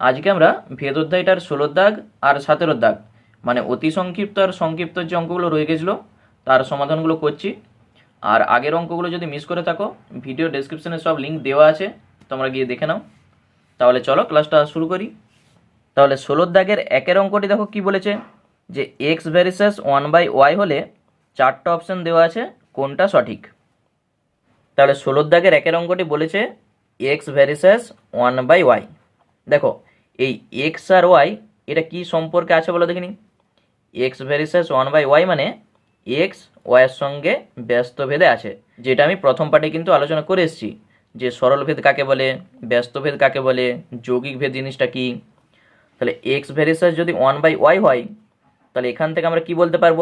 আজকে আমরা ভেদ অধ্যায়টার ষোলোর দাগ আর সতেরোর দাগ মানে অতি সংক্ষিপ্ত আর সংক্ষিপ্ত যে অঙ্কগুলো রয়ে গেছিল, তার সমাধানগুলো করছি। আর আগের অঙ্কগুলো যদি মিস করে থাকো ভিডিও ডেসক্রিপশনে সব লিঙ্ক দেওয়া আছে, তোমরা গিয়ে দেখে নাও। তাহলে চলো ক্লাসটা শুরু করি। তাহলে ষোলোর দাগের একের অঙ্কটি দেখো কি বলেছে, যে x varies as one by y হলে চারটা অপশন দেওয়া আছে, কোনটা সঠিক? তাহলে ষোলোর দাগের একের অঙ্কটি বলেছে x varies as one by y দেখো, এই এক্স আর ওয়াই এটা কি সম্পর্কে আছে বলো দেখিনি? X varies as one by y মানে এক্স ওয়াইয়ের সঙ্গে ব্যস্ত ভেদে আছে, যেটা আমি প্রথম পার্টে কিন্তু আলোচনা করে এসেছি। যে সরল ভেদ কাকে বলে, ব্যস্ত ভেদ কাকে বলে, যৌগিক ভেদ জিনিসটা কি? তাহলে এক্স ভ্যারিসেস যদি ওয়ান বাই ওয়াই হয়, তাহলে এখান থেকে আমরা কি বলতে পারব?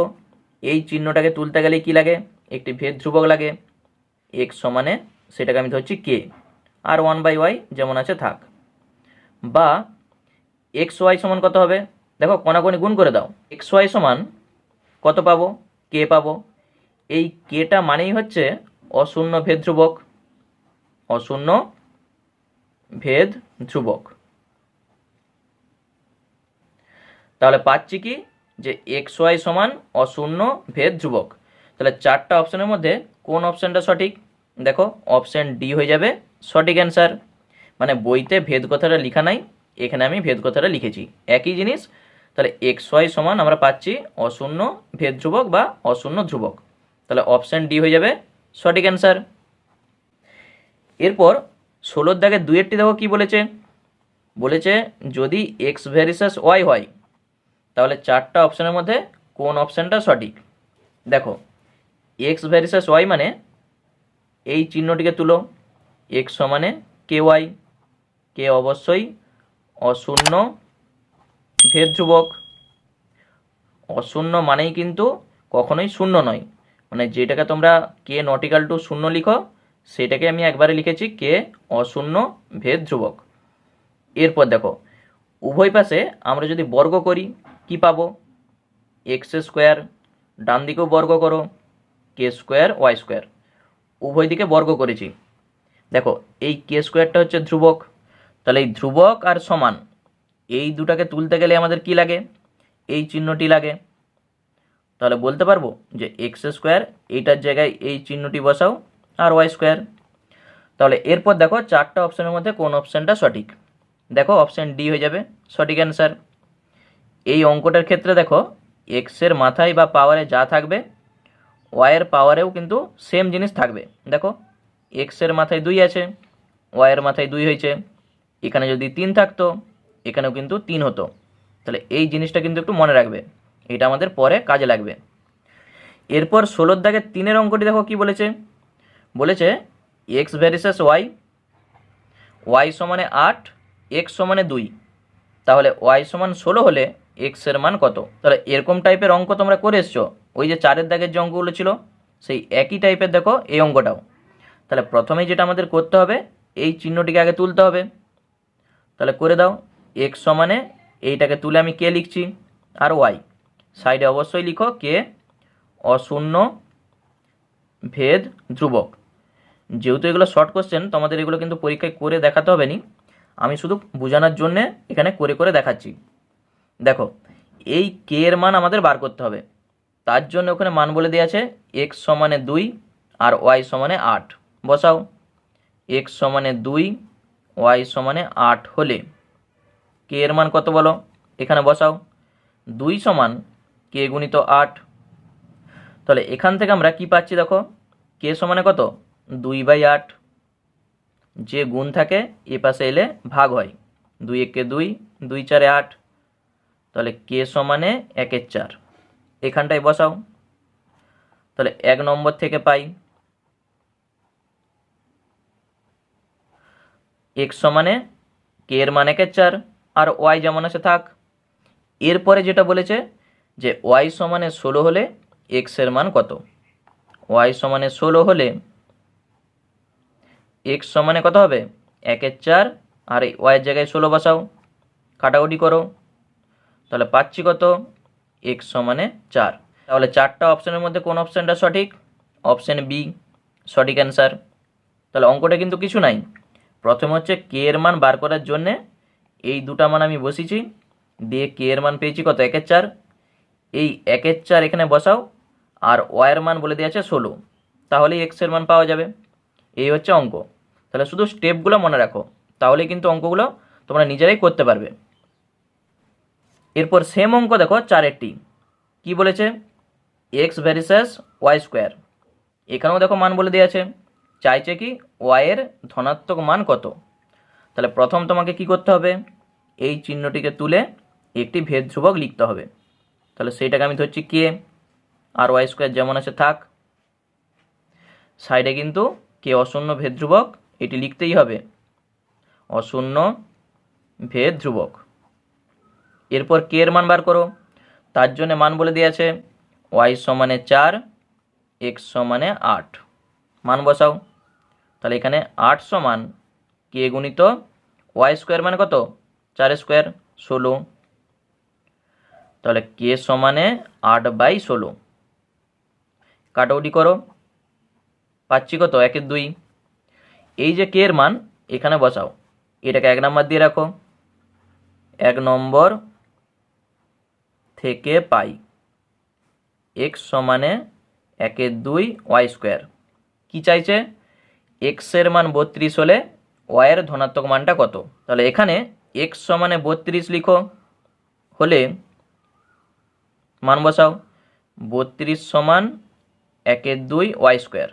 এই চিহ্নটাকে তুলতে গেলে কি লাগে? একটি ভেদ ধ্রুবক লাগে। এক্স সমানে সেটাকে আমি ধরছি কে আর ওয়ান বাই ওয়াই যেমন আছে থাক। বা এক্স ওয়াই সমান কত হবে? দেখো কোনাকোনি গুণ করে দাও। এক্স ওয়াই সমান কত পাবো? কে পাবো। এই কেটা মানেই হচ্ছে অশূন্য ভেদ ধ্রুবক। অশূন্য ভেদ ধ্রুবক। তাহলে পাচ্ছি কি? যে এক্স ওয়াই সমান অশূন্য ভেদ ধ্রুবক। তাহলে চারটা অপশনের মধ্যে কোন অপশানটা সঠিক? দেখো অপশান ডি হয়ে যাবে সঠিক অ্যান্সার মানে বইতে ভেদ কথাটা লেখা নাই, এখানে আমি ভেদ কথাটা লিখেছি। একই জিনিস, তাহলে এক্স ওয়াই সমান আমরা পাচ্ছি অশূন্য ভেদ ধ্রুবক বা অশূন্য ধ্রুবক। তাহলে অপশান ডি হয়ে যাবে সঠিক অ্যান্সার এরপর ষোলোর দাগে দুয়েরটি দেখো কি বলেছে? বলেছে যদি এক্স ভ্যারিসাস ওয়াই হয়, তাহলে চারটা অপশানের মধ্যে কোন অপশানটা সঠিক? দেখো এক্স ভ্যারিসাস ওয়াই মানে এই চিহ্নটিকে তুলো এক্স সমানে কে ওয়াই কে অবশ্যই? অশূন্য। ভেদ ধ্রুবক। অশূন্য মানেই কিন্তু কখনোই শূন্য নয়। মানে যেটাকে তোমরা কে নটিক্যাল টু শূন্য লিখো, সেটাকে আমি একবারে লিখেছি কে অশূন্য ভেদ ধ্রুবক। এরপর দেখো, উভয় পাশে আমরা যদি বর্গ করি, কি পাবো? এক্স স্কোয়ার ডান দিকেও বর্গ করো কে স্কোয়ার ওয়াই স্কোয়ার উভয় দিকে বর্গ করেছি। দেখো, এই কে স্কোয়ারটা হচ্ছে ধ্রুবক। তাহলে এই ধ্রুবক আর সমান, এই দুটাকে তুলতে গেলে আমাদের কি লাগে? এই চিহ্নটি লাগে। তাহলে বলতে পারব যে এক্স স্কোয়ার এইটার জায়গায় এই চিহ্নটি বসাও আর ওয়াই স্কোয়ার তাহলে এরপর দেখো চারটা অপশানের মধ্যে কোন অপশানটা সঠিক। দেখো অপশান ডি হয়ে যাবে, সঠিক অ্যান্সার এই অঙ্কটার ক্ষেত্রে দেখো এক্সের মাথায় বা পাওয়ারে যা থাকবে ওয়াইয়ের পাওয়ারেও কিন্তু সেম জিনিস থাকবে। দেখো এক্সের মাথায় দুই আছে ওয়াইয়ের মাথায় দুই হয়েছে। এখানে যদি তিন থাকতো, এখানেও কিন্তু তিন হতো। তাহলে এই জিনিসটা কিন্তু একটু মনে রাখবে। এটা আমাদের পরে কাজে লাগবে। এরপর ষোলোর দাগে তিনের অঙ্কটি দেখো কি বলেছে? বলেছে এক্স ভ্যারিসাস ওয়াই ওয়াই সমানে আট এক্স সমানে দুই। তাহলে ওয়াই সমান ষোলো হলে এক্সের মান কত? তাহলে এরকম টাইপের অঙ্ক তোমরা করে এসছো। ওই যে চারের দাগের যে অঙ্কগুলো ছিল, সেই একই টাইপের দেখো এই অঙ্কটাও। তাহলে প্রথমেই যেটা আমাদের করতে হবে, এই চিহ্নটিকে আগে তুলতে হবে। তাহলে করে দাও এক্স সমানে এইটাকে তুলে আমি কে লিখছি? আর ওয়াই সাইডে অবশ্যই লিখো কে? অশূন্য ভেদ ধ্রুবক। যেহেতু এগুলো শর্ট কোশ্চেন তোমাদের এগুলো কিন্তু পরীক্ষায় করে দেখাতে হবে নি। আমি শুধু বোঝানোর জন্যে এখানে করে করে দেখাচ্ছি। দেখো, এই কে এর মান আমাদের বার করতে হবে। তার জন্য ওখানে মান বলে দেওয়া আছে এক্স সমানে দুই আর ওয়াই সমানে আট। বসাও। এক্স সমানে দুই ওয়াই সমানে আট হলে কে এর মান কত বলো? এখানে বসাও। দুই সমান কে গুণিত আট। তাহলে এখান থেকে আমরা কি পাচ্ছি দেখো? কে সমানে কত? দুই বাই আট। যে গুণ থাকে এ পাশে এলে ভাগ হয়। দুই একে দুই দুই চারে আট। তাহলে কে সমানে একের চার। এখানটায় বসাও। তাহলে এক নম্বর থেকে পাই। এক্স সমানে কে এর মান একের চার, আর ওয়াই যেমন আছে থাক। এরপরে যেটা বলেছে যে ওয়াই সমানে ষোলো হলে এক্সের মান কত? ওয়াই সমানে ষোলো হলে এক্স সমানে কত হবে? একের চার, আর এই ওয়াইয়ের জায়গায় ষোলো বসাও। কাটাকুটি করো। তাহলে পাচ্ছি কত? এক্স সমানে চার। তাহলে চারটা অপশানের মধ্যে কোন অপশানটা সঠিক? অপশান বি সঠিক অ্যান্সার তাহলে অঙ্কটা কিন্তু কিছু নাই। প্রথমে হচ্ছে কে এর মান বার করার জন্যে এই দুটা মান আমি বসিয়েছি। দিয়ে কে এর মান পেয়েছি কত? একের চার। এই একের চার এখানে বসাও। আর ওয়াইয়ের মান বলে দেওয়া আছে ষোলো। তাহলেই এক্সের মান পাওয়া যাবে। এই হচ্ছে অঙ্ক। তাহলে শুধু স্টেপগুলো মনে রাখো। তাহলে কিন্তু অঙ্কগুলো তোমরা নিজেরাই করতে পারবে। এরপর সেম অঙ্ক দেখো চারেরটি কি বলেছে? এক্স ভ্যারিসাস ওয়াই স্কোয়ার এখানেও দেখো মান বলে দেওয়া আছে। চাইছে কি? ওয়াইয়ের ধনাত্মক মান কত? তাহলে প্রথম তোমাকে কি করতে হবে? এই চিহ্নটিকে তুলে একটি ভেদ ধ্রুবক লিখতে হবে। তাহলে সেইটাকে আমি ধরছি কে আর ওয়াই স্কোয়ার যেমন আছে থাক। সাইডে কিন্তু কে অশূন্য ভেদ ধ্রুবক এটি লিখতেই হবে। অশূন্য ভেদ ধ্রুবক এরপর কে এর মান বার করো। তার জন্য মান বলে দিয়েছে ওয়াই সমানে চার এক্স সমানে আট। মান বসাও। তাহলে এখানে আট সমান কে গুণিত ওয়াই স্কোয়ার মানে কত? চার স্কোয়ার ষোলো। তাহলে কে সমানে আট বাই ষোলো? কাটাউটি করো। পাচ্ছি কত? একের দুই। এই যে কে এর মান, এখানে বসাও। এটাকে এক নম্বর দিয়ে রাখো। এক নম্বর থেকে পাই। এক্স সমানে একের দুই ওয়াই স্কোয়ার। কী চাইছে? এক্সের মান বত্রিশ হলে ওয়াইয়ের ধনাত্মক মানটা কত? তাহলে এখানে এক্স সমানে বত্রিশ লিখো, হলে মান বসাও, বত্রিশ সমান একের দুই ওয়াই স্কোয়ার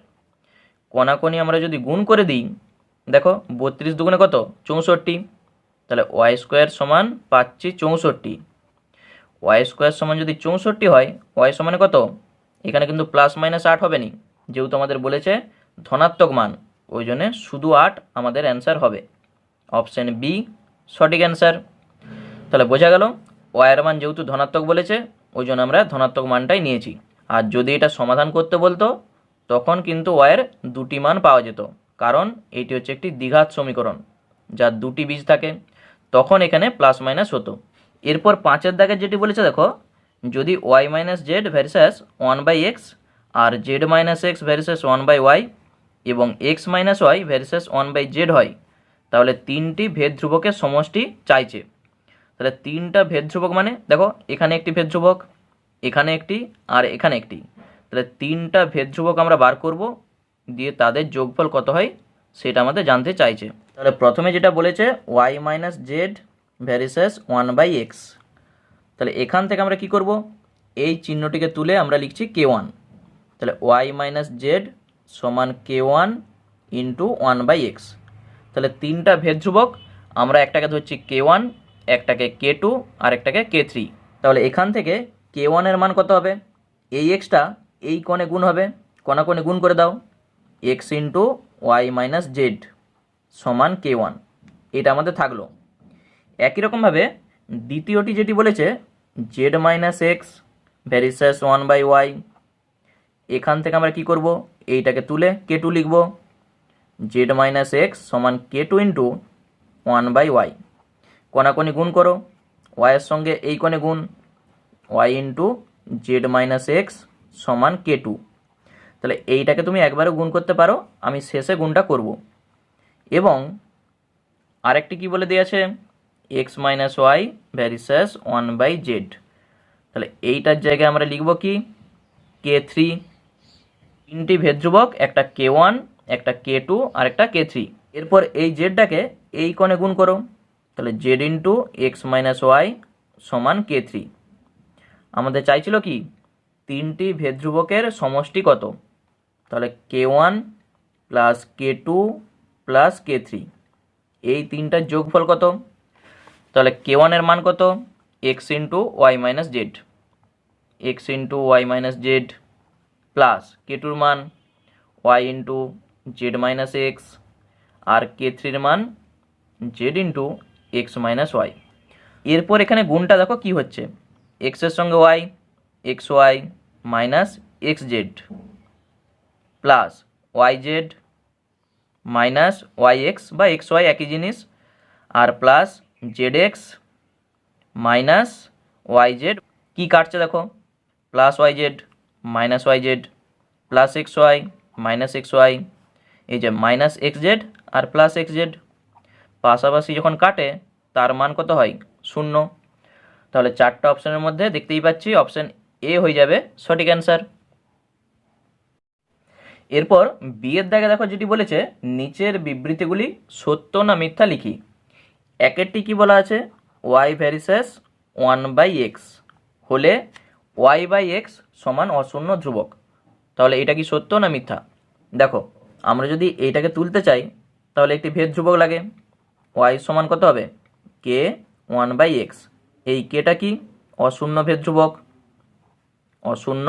কোনাকোনি আমরা যদি গুণ করে দিই, দেখো বত্রিশ দুগুণে কত? চৌষট্টি। তাহলে ওয়াই স্কোয়ার সমান পাচ্ছি চৌষট্টি। ওয়াই স্কোয়ার সমান যদি চৌষট্টি হয় ওয়াই সমানে কত? এখানে কিন্তু প্লাস মাইনাস আট হবে নি, যেহেতু আমাদের বলেছে ধনাত্মক মান। ওই জন্যে শুধু আট আমাদের অ্যান্সার হবে। অপশান বি সঠিক অ্যান্সার তাহলে বোঝা গেল ওয়াইয়ের মান যেহেতু ধনাত্মক বলেছে ওই জন্য আমরা ধনাত্মক মানটাই নিয়েছি। আর যদি এটা সমাধান করতে বলতো, তখন কিন্তু ওয়াইয়ের দুটি মান পাওয়া যেত। কারণ এটি হচ্ছে একটি দ্বিঘাত সমীকরণ, যার দুটি বীজ থাকে। তখন এখানে প্লাস মাইনাস হতো। এরপর পাঁচের দাগে যেটি বলেছে, দেখো, যদি y minus z varies as one by x R z minus x varies as one by y এবং x minus y varies as one by z হয়, তাহলে তিনটি ভেদ ধ্রুবকের সমষ্টি চাইছে। তাহলে তিনটা ভেদ ধ্রুবক মানে দেখো, এখানে একটি ভেদ ধ্রুবক, এখানে একটি, আর এখানে একটি। তাহলে তিনটা ভেদ ধ্রুবক আমরা বার করব, দিয়ে তাদের যোগফল কত হয় সেটা আমাদের জানতে চাইছে। তাহলে প্রথমে যেটা বলেছে y minus z varies as one by x তাহলে এখান থেকে আমরা কি করব? এই চিহ্নটিকে তুলে আমরা লিখছি কে ওয়ান তাহলে ওয়াই মাইনাস জেড সমান k one into one by x তাহলে তিনটা ভেদ ধ্রুবক আমরা একটাকে ধরছি কে ওয়ান একটাকে কে টু আর একটাকে কে থ্রি তাহলে এখান থেকে কে ওয়ানের মান কত হবে? এই এক্সটা এই কোণে গুণ হবে। কোনা কোণে গুণ করে দাও। X into y minus z সমান কে ওয়ান এটা আমাদের থাকল। একই রকমভাবে দ্বিতীয়টি যেটি বলেছে z minus x varies as one by y এখান থেকে আমরা কি করব? এইটাকে তুলে কে টু লিখব? জেড মাইনাস এক্স সমান k two into one by y কোনাকোনি গুণ করো। ওয়াইয়ের সঙ্গে এই কোণে গুণ। Y into z minus x সমান কে টু তাহলে এইটাকে তুমি একবারে গুণ করতে পারো, আমি শেষে গুণটা করব। এবং আরেকটি কি বলে দিয়েছে x minus y varies as one by z তাহলে এইটার জায়গায় আমরা লিখব কি? কে থ্রি তিনটি ভেদ ধ্রুবক একটা কে ওয়ান, একটা কে টু, আর একটা কে থ্রি। এরপর এই জেডটাকে এই কোণে গুণ করো। তাহলে z into x minus y সমান কে থ্রি। আমাদের চাইছিল কি? তিনটি ভেদ ধ্রুবকের সমষ্টি কত? তাহলে k one plus k two plus k three. এই তিনটার যোগফল কত? তাহলে কে ওয়ানের মান কত? X into y minus z. X into y minus z plus k টুর মান y into z minus x আর কে থ্রির মান z into x minus y. এরপর এখানে গুণটা দেখো কি হচ্ছে? এক্সের সঙ্গে y, x y minus x z plus y z minus y x বা এক্স ওয়াই একই জিনিস আর plus z x minus y z. কী কাটছে দেখো? Plus y z minus y z plus x y minus x y এই যে minus x z আর plus x z পাশাপাশি যখন কাটে, তার মান কত হয়? শূন্য। তাহলে চারটা অপশানের মধ্যে দেখতেই পাচ্ছি অপশান এ হয়ে যাবে সঠিক অ্যান্সার। এরপর বিয়ের দাগে দেখো যেটি বলেছে, নিচের বিবৃতিগুলি সত্য না মিথ্যা লিখি। একেরটি কি বলা আছে? Y varies as one by x হলে ওয়াই বাই এক্স সমান অশূন্য ধ্রুবক। তাহলে এটা কি সত্য না মিথ্যা? দেখো, আমরা যদি এইটাকে তুলতে চাই, তাহলে একটি ভেদ ধ্রুবক লাগে। ওয়াই সমান কত হবে? কে ওয়ান বাই এক্স এই কেটা কি? অশূন্য ভেদ ধ্রুবক। অশূন্য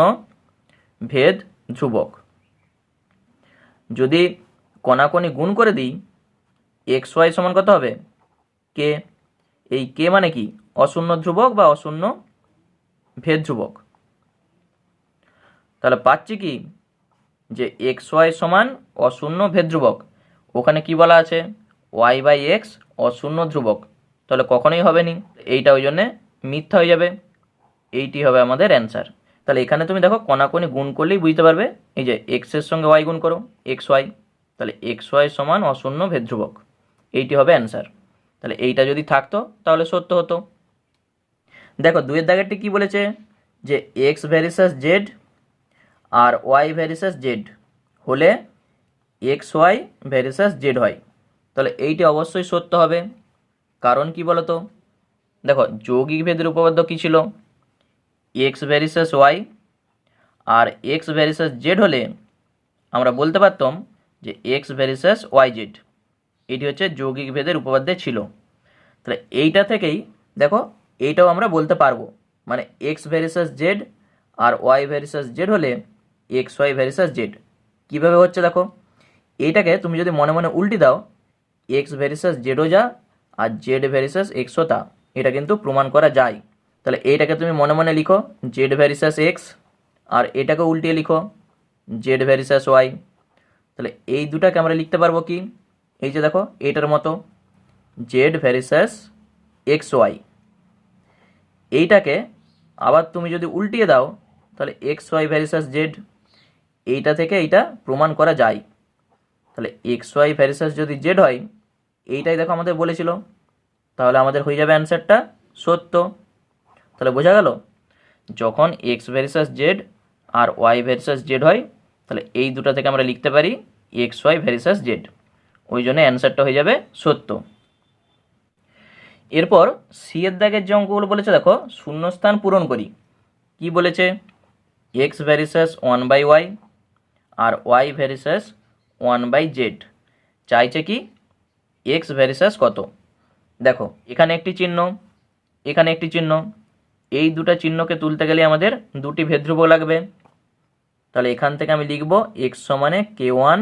ভেদ ধ্রুবক। যদি কণাকণি গুণ করে দিই এক্স ওয়াই সমান কত হবে? কে এই কে মানে কি? অশূন্য ধ্রুবক বা অশূন্য ভেদ ধ্রুবক। তাহলে পাচ্ছি কি? যে এক্স ওয়াই সমান অশূন্য ভেদ ধ্রুবক ওখানে কি বলা আছে? ওয়াই বাই এক্স অশূন্য ধ্রুবক। তাহলে কখনোই হবে নি। এইটা ওই জন্যে মিথ্যা হয়ে যাবে। এইটি হবে আমাদের অ্যান্সার তাহলে এখানে তুমি দেখো কণাকণি গুণ করলেই বুঝতে পারবে। এই যে এক্সের সঙ্গে ওয়াই গুণ করো এক্স ওয়াই তাহলে এক্স ওয়াই সমান অশূন্য ভেদ ধ্রুবক এইটি হবে অ্যান্সার তাহলে এইটা যদি থাকতো, তাহলে সত্য হতো। দেখো দুইয়ের দাগেরটি কি বলেছে? যে এক্স ভ্যারিসাস জেড আর ওয়াই ভ্যারিসাস জেড হলে x y varies as z হয়। তাহলে এইটি অবশ্যই সত্য হবে। কারণ কি বলতো? দেখো, যৌগিক ভেদের উপপাদ্য কী ছিল? এক্স ভ্যারিসাস ওয়াই আর এক্স ভ্যারিসাস জেড হলে আমরা বলতে পারতাম যে এক্স ভ্যারিসাস ওয়াই জেড এটি হচ্ছে যৌগিক ভেদের উপপাদ্যে ছিল। তাহলে এইটা থেকেই, দেখো এইটাও আমরা বলতে পারব। মানে এক্স ভ্যারিসাস জেড আর ওয়াই ভ্যারিসাস জেড হলে x y varies as z কীভাবে হচ্ছে দেখো? এইটাকে তুমি যদি মনে মনে উল্টি দাও, এক্স ভ্যারিসাস জেডও যা, আর জেড ভ্যারিসাস এক্সও তা, এটা কিন্তু প্রমাণ করা যায়। তাহলে এইটাকে তুমি মনে মনে লিখো জেড ভ্যারিসাস এক্স আর এটাকে উল্টিয়ে লিখো জেড ভ্যারিসাস ওয়াই তাহলে এই দুটাকে আমরা লিখতে পারব কি? এই যে দেখো এইটার মতো জেড ভ্যারিসাস এক্স ওয়াই এইটাকে আবার তুমি যদি উল্টিয়ে দাও, তাহলে এক্স ওয়াই ভ্যারিসাস জেড এইটা থেকে এইটা প্রমাণ করা যায়। তাহলে এক্স ওয়াই ভ্যারিসাস যদি জেড হয়, এইটাই দেখো আমাদের বলেছিল। তাহলে আমাদের হয়ে যাবে অ্যান্সারটা সত্য। তাহলে বোঝা গেল, যখন এক্স ভ্যারিসাস জেড আর ওয়াই ভ্যারিসাস জেড হয়, তাহলে এই দুটো থেকে আমরা লিখতে পারি এক্স ওয়াই ভ্যারিসাস জেড ওই জন্য অ্যান্সারটা হয়ে যাবে সত্য। এরপর সি এর দাগের যে অঙ্কগুলো বলেছে, দেখো, শূন্যস্থান পূরণ করি। কি বলেছে? X varies as one by y R y varies as one by z চাইছে কি? এক্স ভ্যারিসাস কত? দেখো, এখানে একটি চিহ্ন, এখানে একটি চিহ্ন। এই দুটো চিহ্নকে তুলতে গেলে আমাদের দুটি ভেদ্রুব লাগবে। তাহলে এখান থেকে আমি লিখব এক্স সমানে k one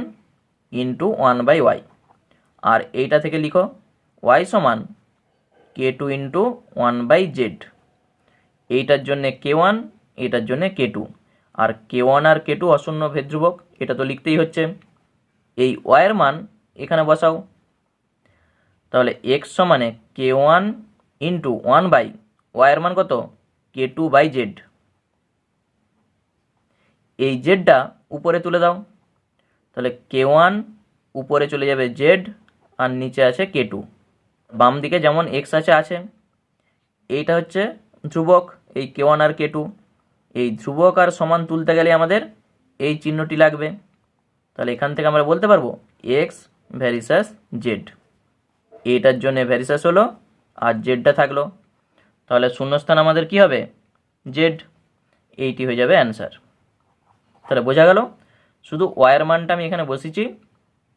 into one by y আর এইটা থেকে লিখো ওয়াই সমান k two into one by z এইটার জন্যে কে ওয়ান এটার জন্যে কে টু আর কে ওয়ান আর কে টু অশূন্য ভেদ্রুবক। এটা তো লিখতেই হচ্ছে। এই ওয়াইয়ের মান এখানে বসাও। তাহলে এক্স সমানে k one into one by ওয়াইয়ের মান কত? কে টু বাই জেড এই জেডটা উপরে তুলে দাও। তাহলে কে ওয়ান উপরে চলে যাবে জেড আর নিচে আছে কে টু বাম দিকে যেমন এক্স আছে আছে। এইটা হচ্ছে ধ্রুবক। এই কে ওয়ান আর কে টু এই ধ্রুবক আর সমান তুলতে গেলে আমাদের এই চিহ্নটি লাগবে। তাহলে এখান থেকে আমরা বলতে পারব এক্স ভ্যারিসাস জেড এটার জন্য ভ্যারিসাস হলো আর জেডটা থাকল। তাহলে শূন্যস্থান আমাদের কি হবে? জেড এইটি হয়ে যাবে অ্যান্সার তাহলে বোঝা গেল, শুধু ওয়ার মানটা আমি এখানে বসেছি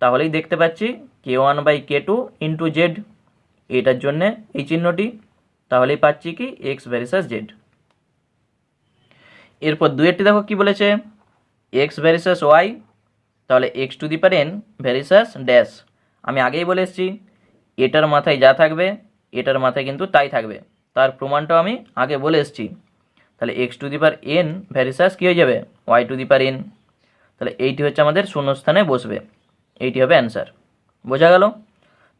তাহলেই দেখতে পাচ্ছি k one by k two into z এটার জন্যে এই চিহ্নটি, তাহলেই পাচ্ছি কি এক্স ভ্যারিসাস জেড এরপর দুয়েরটি দেখো কি বলেছে। এক্স ভ্যারিসাস ওয়াই তাহলে x to the power n varies as dash আমি আগেই বলে এসেছি, এটার মাথায় যা থাকবে, এটার মাথায় কিন্তু তাই থাকবে। তার প্রমাণটাও আমি আগে বলে এসেছি। তাহলে x to the power n varies as কী হয়ে যাবে? Y to the power n তাহলে এইটি হচ্ছে আমাদের শূন্যস্থানে বসবে। এইটি হবে অ্যান্সার বোঝা গেল?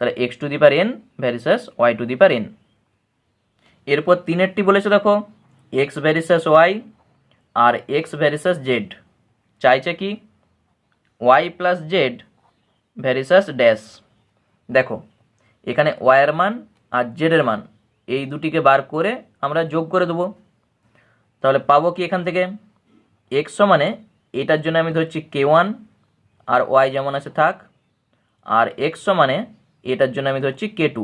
তাহলে x to the power n varies as y to the power n এরপর তিনেরটি বলেছে দেখো এক্স ভ্যারিসাস ওয়াই আর এক্স ভ্যারিসাস জেড চাইছে কি? Y plus z varies as dash দেখো, এখানে ওয়াইয়ের মান আর জেডের মান, এই দুটিকে বার করে আমরা যোগ করে দেবো। তাহলে পাবো কি এখান থেকে? এক্স সমানে এটার জন্য আমি ধরছি কে ওয়ান আর ওয়াই যেমন আছে থাক। আর এক্স সমানে এটার জন্য আমি ধরছি কে টু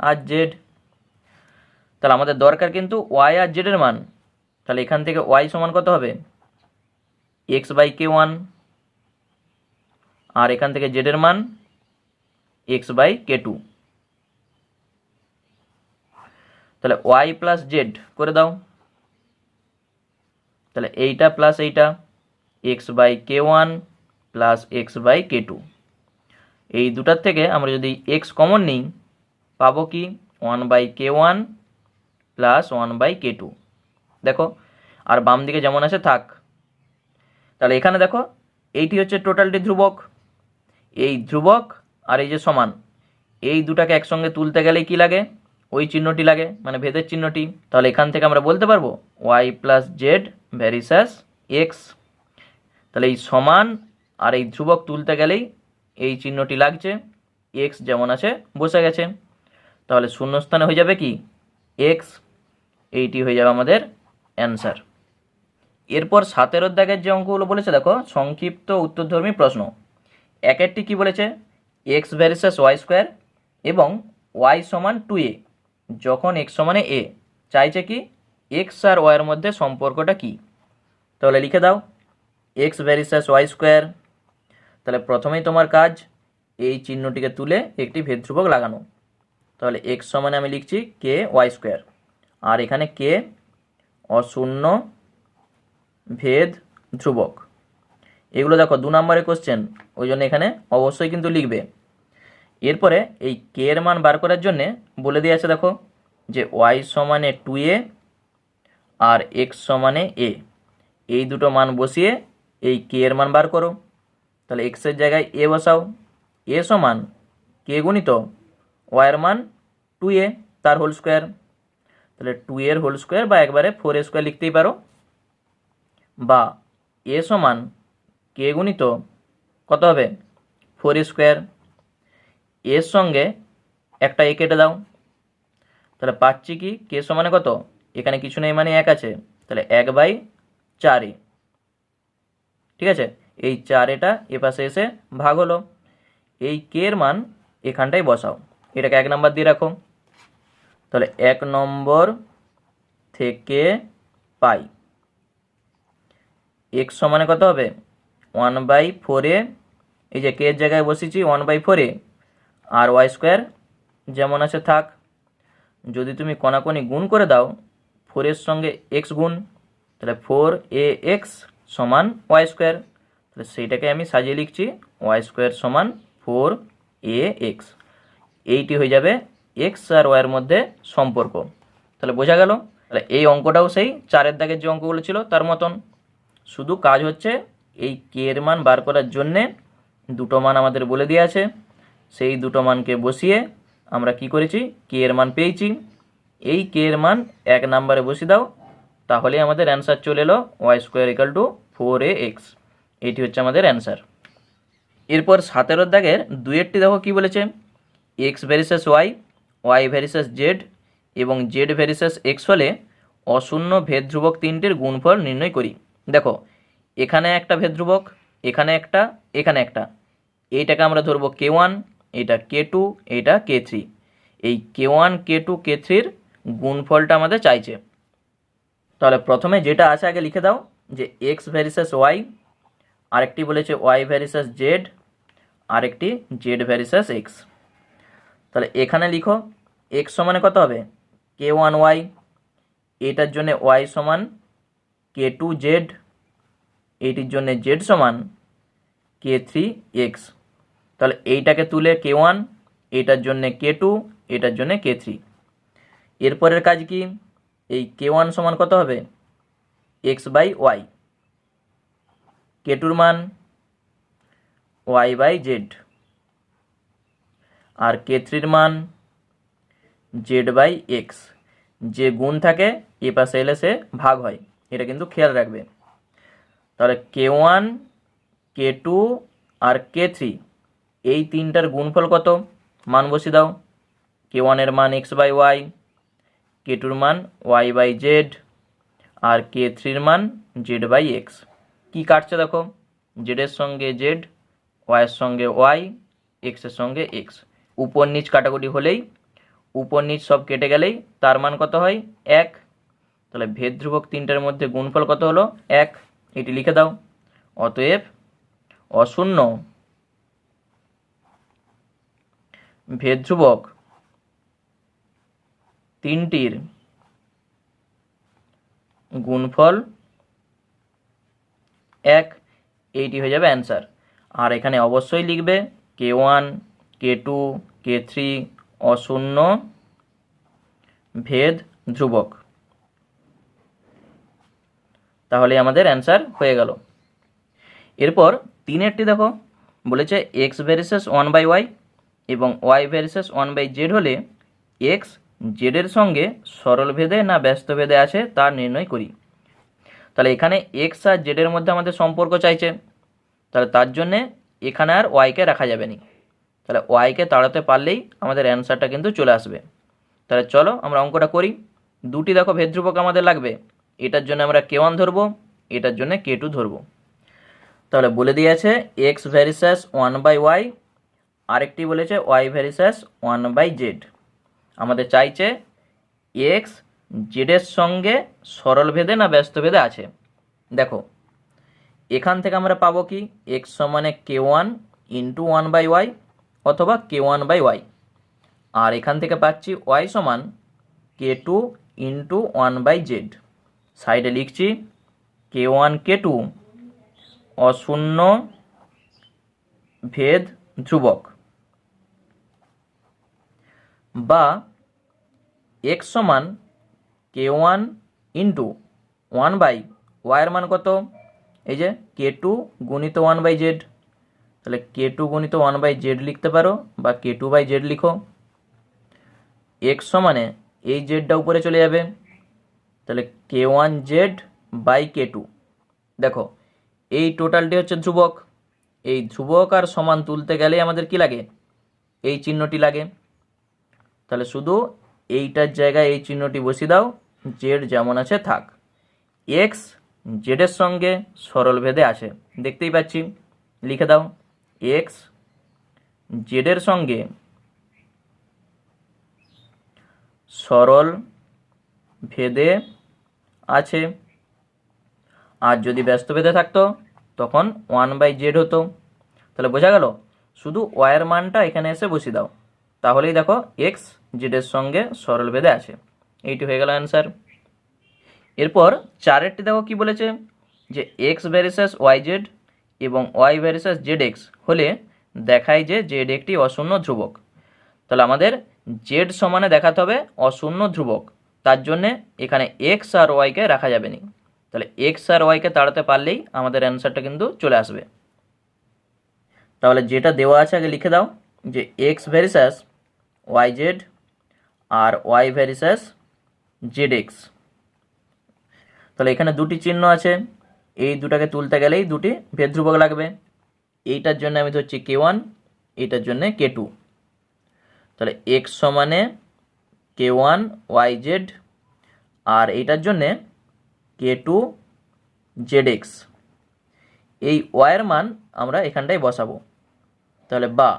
আর জেড তাহলে আমাদের দরকার কিন্তু ওয়াই আর জেডের মান। তাহলে এখান থেকে ওয়াই সমান কত হবে? এক্স বাই কে ওয়ান আর এখান থেকে জেডের মান এক্স বাই কে টু তাহলে ওয়াই প্লাস জেড করে দাও। তাহলে এইটা প্লাস এইটা x by k one plus x by k two এই দুটার থেকে আমরা যদি এক্স কমন নিই, পাবো কি one by k one plus one by k two দেখো, আর বাম দিকে যেমন আছে থাক। তাহলে এখানে দেখো, এইটি হচ্ছে টোটালটি ধ্রুবক, এই ধ্রুবক আর এই যে সমান, এই দুটাকে একসঙ্গে তুলতে গেলে কি লাগে? ওই চিহ্নটি লাগে মানে ভেদের চিহ্নটি। তাহলে এখান থেকে আমরা বলতে পারব y plus z varies as x তাহলে এই সমান আর এই ধ্রুবক তুলতে গেলেই এই চিহ্নটি লাগছে এক্স যেমন আছে বসে গেছে। তাহলে শূন্যস্থানে হয়ে যাবে কি? এক্স এইটি হয়ে যাবে আমাদের অ্যান্সার এরপর সাতের অধ্যায়ের যে অঙ্কগুলো বলেছে, দেখো, সংক্ষিপ্ত উত্তরধর্মী প্রশ্ন। একেরটি কী বলেছে? X varies as y square এবং ওয়াই সমান টু এ যখন এক্স সমানে এ চাইছে কি? এক্স আর ওয়াইয়ের মধ্যে সম্পর্কটা কি? তাহলে লিখে দাও এক্স ভ্যারিসাস ওয়াই স্কোয়ার তাহলে প্রথমেই তোমার কাজ, এই চিহ্নটিকে তুলে একটি ভেদধ্রুবক লাগানো। তাহলে এক্স সমানে আমি লিখছি কে ওয়াই স্কোয়ার আর এখানে কে অশূন্য ভেদ ধ্রুবক। এগুলো দেখো দু নম্বরের কোশ্চেন ওই জন্য এখানে অবশ্যই কিন্তু লিখবে। এরপরে এই কে এর মান বার করার জন্যে বলে দিয়ে আছে দেখো যে ওয়াই সমানে টু এ আর এক্স সমানে এ এই দুটো মান বসিয়ে এই কে এর মান বার করো। তাহলে এক্সের জায়গায় এ বসাও। এ সমান কে গুণিত ওয়াইয়ের মান টু এ তার হোল স্কোয়ার তাহলে টু এর হোল স্কোয়ার বা একবারে ফোর এ স্কোয়ার লিখতেই পারো। বা এ সমান কে গুণিত কত হবে? Four square. এর সঙ্গে একটা এ কেটে দাও। তাহলে পাচ্ছি কি? কে সমানে কত? এখানে কিছু নেই মানে এক আছে। তাহলে এক বাই চার ঠিক আছে? এই চার এটা এ পাশে এসে ভাগ হলো। এই কে এর মান এখানটায় বসাও। এটাকে এক নম্বর দিয়ে রাখো। তাহলে এক নম্বর থেকে পাই। এক্স সমানে কত হবে? ওয়ান বাই ফোরে এই যে কে এর জায়গায় বসেছি ওয়ান বাই ফোরে আর ওয়াই স্কোয়ার যেমন আছে থাক। যদি তুমি কণাকণি গুণ করে দাও ফোরের সঙ্গে এক্স গুণ, তাহলে ফোর এ এক্স সমান ওয়াই স্কোয়ার তাহলে সেইটাকে আমি সাজিয়ে লিখছি ওয়াই স্কোয়ার সমান ফোর এ এক্স এইটি হয়ে যাবে এক্স আর ওয়াইয়ের মধ্যে সম্পর্ক। তাহলে বোঝা গেল? তাহলে এই অঙ্কটাও সেই চারের দাগের যে অঙ্কগুলো ছিল, তার মতন। শুধু কাজ হচ্ছে এই কে এর মান বার করার জন্যে দুটো মান আমাদের বলে দিয়ে আছে। সেই দুটো মানকে বসিয়ে আমরা কি করেছি? কে এর মান পেয়েছি। এই কে এর মান এক নাম্বারে বসিয়ে দাও তাহলেই আমাদের অ্যান্সার চলে এলো y square equal to four a x এটি হচ্ছে আমাদের অ্যান্সার এরপর সাতের দাগের দুয়েরটি দেখো কি বলেছে? X varies as y y varies as z এবং জেড ভ্যারিসাস এক্স হলে অশূন্য ভেদ ধ্রুবক তিনটির গুণফল নির্ণয় করি। দেখো, এখানে একটা ভেদ ধ্রুবক এখানে একটা এখানে একটা। এইটাকে আমরা ধরবো কে ওয়ান এটা কে টু এটা কে থ্রি। এই কে ওয়ান, কে টু, কে থ্রির গুণফলটা আমাদের চাইছে। তাহলে প্রথমে যেটা আছে আগে লিখে দাও, যে এক্স ভ্যারিসাস ওয়াই, আরেকটি বলেছে ওয়াই ভ্যারিসাস জেড, আরেকটি জেড ভ্যারিসাস এক্স। তাহলে এখানে লিখো, এক্স সমানে কত হবে? কে ওয়ান ওয়াই এটার জন্য ওয়াই সমান কে টু জেড এইটির জন্য জেড সমান কে থ্রি এক্স তাহলে এইটাকে তুলে কে ওয়ান এটার জন্য কে টু এটার জন্য কে থ্রি এরপরের কাজ কি? এই কে ওয়ান সমান কত হবে? এক্স বাই ওয়াই কে টুর মান ওয়াই বাই জেড আর কে থ্রির মান জেড বাই এক্স যে গুণ থাকে, এ পাশে এলে সে ভাগ হয়। এটা কিন্তু খেয়াল রাখবে তাহলে কে ওয়ান কে টু আর কে থ্রি এই তিনটার গুণফল কত? মান বসিয়ে দাও। কে ওয়ানের মান এক্স বাই ওয়াই কে টুর মান ওয়াই বাই জেড আর কে থ্রির মান জেড বাই এক্স কী কাটছে দেখো? জেডের সঙ্গে জেড ওয়াইয়ের সঙ্গে ওয়াই এক্সের সঙ্গে এক্স উপর নিচ কাটাকুটি হলেই, উপর নিচ সব কেটে গেলেই তার মান কত হয়? এক। তাহলে ভেদ ধ্রুবক তিনটার মধ্যে গুণফল কত হলো? এক। এটি লিখে দাও। অতএব অশূন্য ভেদ ধ্রুবক তিনটির গুণফল এক। এইটি হয়ে যাবে অ্যান্সার। আর এখানে অবশ্যই লিখবে k one, k two, k three অশূন্য ভেদ ধ্রুবক। তাহলে আমাদের অ্যান্সার হয়ে গেল। এরপর তিনেরটি দেখো, বলেছে x varies as one by y এবং y varies as one by z হলে এক্স জেডের সঙ্গে সরল ভেদে না ব্যস্ত ভেদে আছে তা নির্ণয় করি। তাহলে এখানে এক্স আর জেডের মধ্যে আমাদের সম্পর্ক চাইছে। তাহলে তার জন্যে এখানে আর ওয়াইকে রাখা যাবে না। তাহলে ওয়াইকে তাড়াতে পারলেই আমাদের অ্যান্সারটা কিন্তু চলে আসবে। তাহলে চলো আমরা অঙ্কটা করি। দুটি দেখো ভেদ্রুপক আমাদের লাগবে। এটার জন্য আমরা কে ওয়ান ধরবো, এটার জন্য কে টু ধরবো। তাহলে বলে দিয়েছে x varies as one by y আরেকটি বলেছে y varies as one by z আমাদের চাইছে এক্স জেডের সঙ্গে সরল ভেদে না ব্যস্ত ভেদে আছে। দেখো, এখান থেকে আমরা পাবো কি? এক্স সমানে k one into one by y অথবা কে ওয়ান বাই ওয়াই আর এখান থেকে পাচ্ছি ওয়াই সমান k two into one by z সাইডে লিখছি, কে ওয়ান, কে টু, অশূন্য ভেদ ধ্রুবক। বা এক্স সমান k one into one by ওয়াইয়ের মান কত? এই যে কে টু গুণিত ওয়ান বাই জেড তাহলে কে টু গুণিত ওয়ান বাই জেড লিখতে পারো বা কে টু বাই জেড লিখো। এক্স সমানে এই জেডটা উপরে চলে যাবে। তাহলে k one z by k two দেখো, এই টোটালটি হচ্ছে ধ্রুবক। এই ধ্রুবক আর সমান তুলতে গেলে আমাদের কি লাগে? এই চিহ্নটি লাগে। তাহলে শুধু এইটার জায়গায় এই চিহ্নটি বসিয়ে দাও জেড যেমন আছে থাক। এক্স জেডের সঙ্গে সরল ভেদে আছে দেখতেই পাচ্ছি। লিখে দাও। এক্স জেডের সঙ্গে সরল ভেদে আছে। আর যদি ব্যস্ত ভেদে থাকতো, তখন ওয়ান বাই জেড হতো। তাহলে বোঝা গেল, শুধু ওয়ার মানটা এখানে এসে বসিয়ে দাও। তাহলেই দেখো এক্স জেডের সঙ্গে সরল ভেদে আছে। এইটি হয়ে গেল অ্যান্সার এরপর চারেরটি দেখো কি বলেছে, যে x varies as y z এবং y varies as z x হলে দেখায় যে জেড একটি অশূন্য ধ্রুবক। তাহলে আমাদের জেড সমানে দেখাতে হবে অশূন্য ধ্রুবক। তার জন্যে এখানে এক্স আর ওয়াইকে রাখা যাবে না। তাহলে এক্স আর ওয়াইকে তাড়াতে পারলেই আমাদের অ্যান্সারটা কিন্তু চলে আসবে। তাহলে যেটা দেওয়া আছে আগে লিখে দাও, যে x varies as y z আর y varies as z x তাহলে এখানে দুটি চিহ্ন আছে, এই দুটাকে তুলতে গেলেই দুটি ভেদ্রুবক লাগবে। এইটার জন্য আমি ধরছি কে ওয়ান এইটার জন্য কে টু তাহলে এক্স সমানে কে ওয়ান ওয়াই জেড আর এইটার জন্যে কে টু জেড এক্স এই ওয়াইয়ের মান আমরা এখানটায় বসাবো। তাহলে বা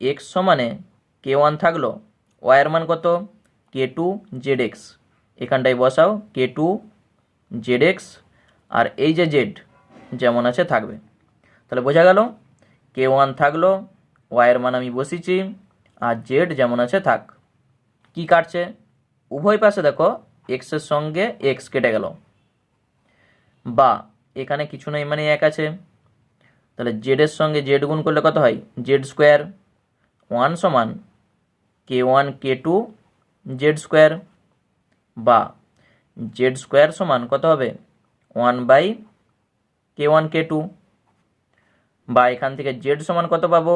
এক্স সমানে কে ওয়ান থাকল ওয়াইয়ের মান কত? কে টু জেড এক্স এখানটায় বসাও কে টু জেড এক্স আর এই যে জেড যেমন আছে থাকবে। তাহলে বোঝা গেল কে ওয়ান থাকল ওয়াইয়ের মান আমি বসিয়েছি, আর জেড যেমন আছে থাক। কি কাটছে? উভয় পাশে দেখো এক্সের সঙ্গে এক্স কেটে গেল। বা, এখানে কিছু নেই মানে এক আছে। তাহলে জেডের সঙ্গে জেড গুণ করলে কত হয়? জেড স্কোয়ার ওয়ান সমান k one k two z square বা জেড স্কোয়ার সমান কত হবে? One by k one k two বা, এখান থেকে জেড সমান কত পাবো?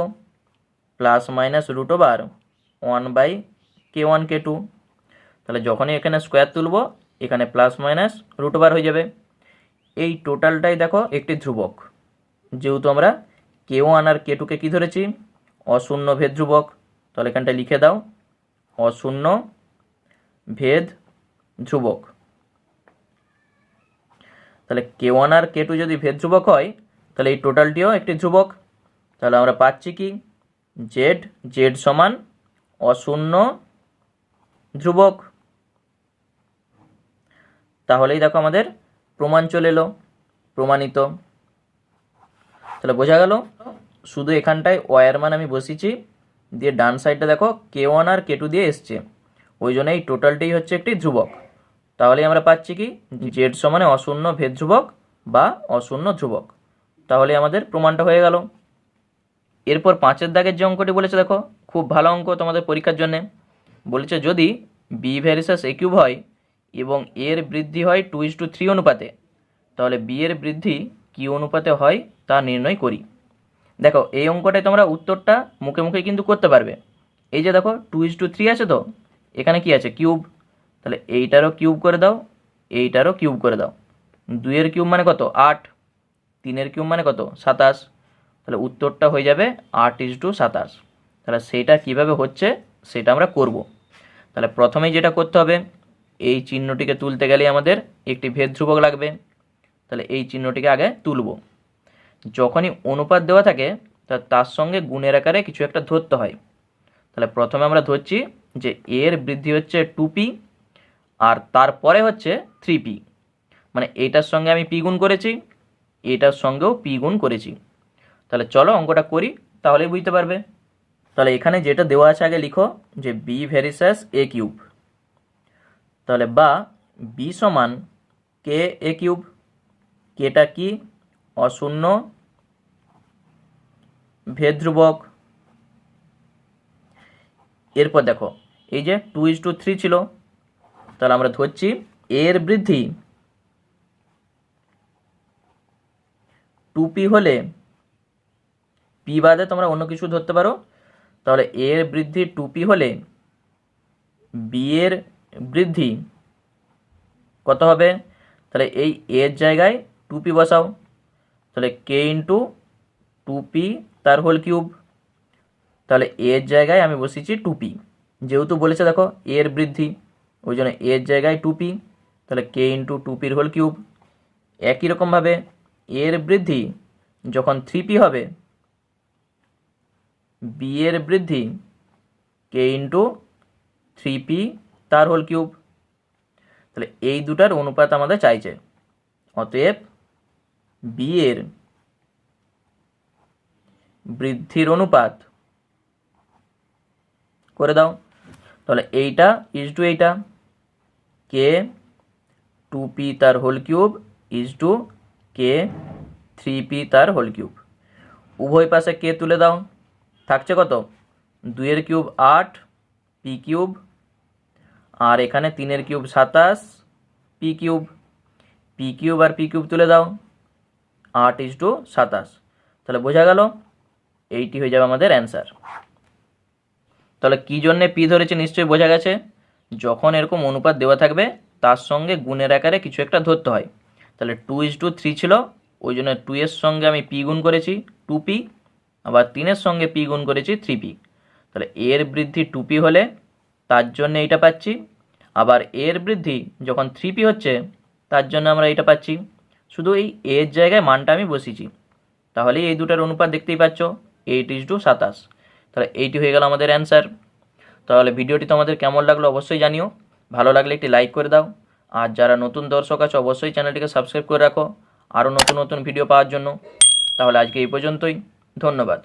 Plus minus root over one by k one, k two. তাহলে যখনই এখানে স্কোয়ার তুলব, এখানে প্লাস মাইনাস রুট ওভার হয়ে যাবে। এই টোটালটাই দেখো একটি ধ্রুবক। যেহেতু আমরা কে ওয়ান আর কে টুকে কী ধরেছি? অশূন্য ভেদ ধ্রুবক। তাহলে এখানটা লিখে দাও, অশূন্য ভেদ ধ্রুবক। তাহলে কে ওয়ান আর কে টু যদি ভেদ ধ্রুবক হয়, তাহলে এই টোটালটিও একটি ধ্রুবক। তাহলে আমরা পাচ্ছি কি? জেড জেড সমান অশূন্য ধ্রুবক। তাহলেই দেখো আমাদের প্রমাণ চলে এলো, প্রমাণিত। তাহলে বোঝা গেল শুধু এখানটায় ওয়ার আমি বসিয়েছি, দিয়ে ডান সাইডটা দেখো কে ওয়ান আর কে টু দিয়ে এসছে। ওই জন্য এই টোটালটাই হচ্ছে একটি ধ্রুবক। তাহলেই আমরা পাচ্ছি কি? জেড সমানে অশূন্য ভেদ ধ্রুবক বা অশূন্য ধ্রুবক। তাহলে আমাদের প্রমাণটা হয়ে গেল। এরপর পাঁচের দাগের যে অঙ্কটি বলেছে দেখো, খুব ভালো অঙ্ক তোমাদের পরীক্ষার জন্যে। বলেছে যদি বি ভ্যারিসাস এ কিউব হয় এবং এর বৃদ্ধি হয় টু ইস টু থ্রি অনুপাতে, তাহলে বি এর বৃদ্ধি কি অনুপাতে হয় তা নির্ণয় করি। দেখো, এই অঙ্কটায় তোমরা উত্তরটা মুখে মুখে কিন্তু করতে পারবে। এই যে দেখো টু ইস টু থ্রি আছে তো? এখানে কি আছে? কিউব। তাহলে এইটারও কিউব করে দাও, এইটারও কিউব করে দাও। দুইয়ের কিউব মানে কত? আট। তিনের কিউব মানে কত? সাতাশ। তাহলে উত্তরটা হয়ে যাবে আট ইস টু সাতাশ। তাহলে সেটা কীভাবে হচ্ছে, সেটা আমরা করব। তাহলে প্রথমেই যেটা করতে হবে, এই চিহ্নটিকে তুলতে গেলে আমাদের একটি ভেদ ধ্রুবক লাগবে। তাহলে এই চিহ্নটিকে আগে তুলব। যখনই অনুপাত দেওয়া থাকে, তা তার সঙ্গে গুণের আকারে কিছু একটা ধরতে হয়। তাহলে প্রথমে আমরা ধরছি যে এর বৃদ্ধি হচ্ছে টু পি আর তারপরে হচ্ছে থ্রি পি মানে এইটার সঙ্গে আমি পি গুণ করেছি, এটার সঙ্গেও পি গুণ করেছি। তাহলে চলো অঙ্কটা করি, তাহলেই বুঝতে পারবে। তাহলে এখানে যেটা দেওয়া আছে আগে লিখো যে বি ভেরিসাস এ কিউব তাহলে বা বি সমান কে এ কিউব কেটা কি? অশূন্য ভেদ ধ্রুবক এরপর দেখো, এই যে টু ইস টু থ্রি ছিল, তাহলে আমরা ধরছি এর বৃদ্ধি টু পি হলে পি বাদে তোমরা অন্য কিছু ধরতে পারো। তাহলে এ এর বৃদ্ধি টু পি হলে বি এর বৃদ্ধি কত হবে? তাহলে এই এর জায়গায় টু পি বসাও। তাহলে কে ইন্টু টু পি তার হোল কিউব তাহলে এর জায়গায় আমি বসিয়েছি টু পি যেহেতু বলেছে দেখো এর বৃদ্ধি, ওই জন্য এর জায়গায় টু পি তাহলে কে ইন্টু টু পির হোল কিউব একই রকমভাবে এর বৃদ্ধি যখন থ্রি পি হবে বি এর বৃদ্ধি কে ইন্টু থ্রি পি তার হোল কিউব তাহলে এই দুটার অনুপাত আমাদের চাইছে। অতএব বি এর বৃদ্ধির অনুপাত করে দাও। তাহলে এইটা ইজ টু এইটা। কে টু পি তার whole cube is to k three p তার হোল কিউব উভয় পাশে কে তুলে দাও। থাকছে কত? দুইয়ের কিউব আট, পি কিউব, আর এখানে তিনের কিউব সাতাশ, পি কিউব পি কিউব আর পি কিউব তুলে দাও। আট ইজ টু সাতাশ। তাহলে বোঝা গেল এইটি হয়ে যাবে আমাদের অ্যান্সার। তাহলে কী জন্যে পি ধরেছে নিশ্চয়ই বোঝা গেছে? যখন এরকম অনুপাত দেওয়া থাকবে, তার সঙ্গে গুণের আকারে কিছু একটা ধরতে হয়। তাহলে টু ইজ টু থ্রি ছিল, ওই জন্য টু এর সঙ্গে আমি পি গুণ করেছি, টু পি আবার তিনের সঙ্গে পি গুণ করেছি থ্রি পি। তাহলে এর বৃদ্ধি টু পি হলে তার জন্য এইটা পাচ্ছি। আবার এর বৃদ্ধি যখন থ্রি পি হচ্ছে, তার জন্য আমরা এটা পাচ্ছি। শুধু এই এর জায়গায় মানটা আমি বসিয়েছি। তাহলেই এই দুটার অনুপাত দেখতেই পাচ্ছ, এইট ইজ টু সাতাশ। তাহলে এইটি হয়ে গেল আমাদের অ্যান্সার। তাহলে ভিডিওটি তোমাদের কেমন লাগল অবশ্যই জানিও। ভালো লাগলে একটি লাইক করে দাও। আর যারা নতুন দর্শক আছে, অবশ্যই চ্যানেলটিকে সাবস্ক্রাইব করে রাখো। আরও নতুন নতুন ভিডিও পাওয়ার জন্য। তাহলে আজকে এই পর্যন্তই। ধন্যবাদ।